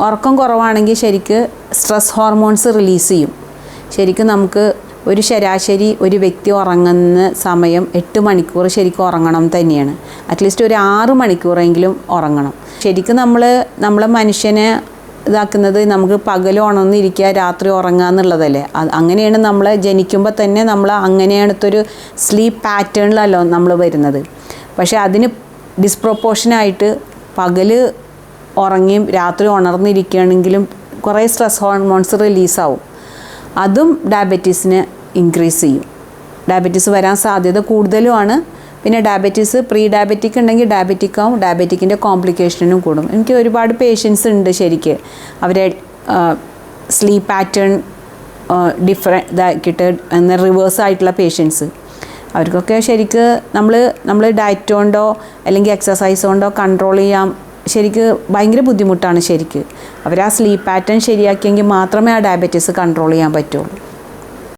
ഉറക്കം കുറവാണെങ്കിൽ ശരിക്ക് സ്ട്രെസ് ഹോർമോൺസ് റിലീസ് ചെയ്യും. ശരിക്കും നമുക്ക് ഒരു ശരാശരി ഒരു വ്യക്തി ഉറങ്ങുന്ന സമയം എട്ട് മണിക്കൂർ ശരിക്കും ഉറങ്ങണം തന്നെയാണ്. അറ്റ്ലീസ്റ്റ് ഒരു ആറ് മണിക്കൂറെങ്കിലും ഉറങ്ങണം. ശരിക്കും നമ്മൾ നമ്മളെ മനുഷ്യനെ ഇതാക്കുന്നത് നമുക്ക് പകൽ ഉണർന്നിരിക്കുക രാത്രി ഉറങ്ങുക എന്നുള്ളതല്ലേ. അങ്ങനെയാണ് നമ്മൾ ജനിക്കുമ്പോൾ തന്നെ നമ്മൾ അങ്ങനെയാണത്തൊരു സ്ലീപ്പ് പാറ്റേണിലല്ലോ നമ്മൾ വരുന്നത്. പക്ഷേ അതിന് ഡിസ്പ്രൊപ്പോർഷനായിട്ട് പകൽ ഉറങ്ങിയും രാത്രി ഉണർന്നിരിക്കുകയാണെങ്കിലും കുറേ സ്ട്രെസ് ഹോർമോൺസ് റിലീസാവും. അതും ഡയബറ്റീസിനെ ഇൻക്രീസ് ചെയ്യും. ഡയബറ്റീസ് വരാൻ സാധ്യത കൂടുതലുമാണ്. പിന്നെ ഡയബറ്റീസ് പ്രീ ഡയബറ്റിക് ഉണ്ടെങ്കിൽ ഡയബറ്റിക് ആവും ഡയബറ്റിക്കിന്റെ കോംപ്ലിക്കേഷനും കൂടും. എനിക്ക് ഒരുപാട് പേഷ്യൻസ് ഉണ്ട് ശരിക്ക്. അവരെ സ്ലീപ്പ് പാറ്റേൺ ഡിഫറെ ഇതാക്കിയിട്ട് എന്നാൽ റിവേഴ്സ് ആയിട്ടുള്ള പേഷ്യൻസ് അവർക്കൊക്കെ ശരിക്ക് നമ്മൾ നമ്മൾ ഡയറ്റ് കൊണ്ടോ അല്ലെങ്കിൽ എക്സസൈസ് കൊണ്ടോ കൺട്രോൾ ചെയ്യാൻ ശരിക്ക് ഭയങ്കര ബുദ്ധിമുട്ടാണ് ശരിക്ക്. അവർ ആ സ്ലീപ്പ് പാറ്റേൺ ശരിയാക്കിയെങ്കിൽ മാത്രമേ ആ ഡയബറ്റീസ് കൺട്രോൾ ചെയ്യാൻ പറ്റുള്ളൂ.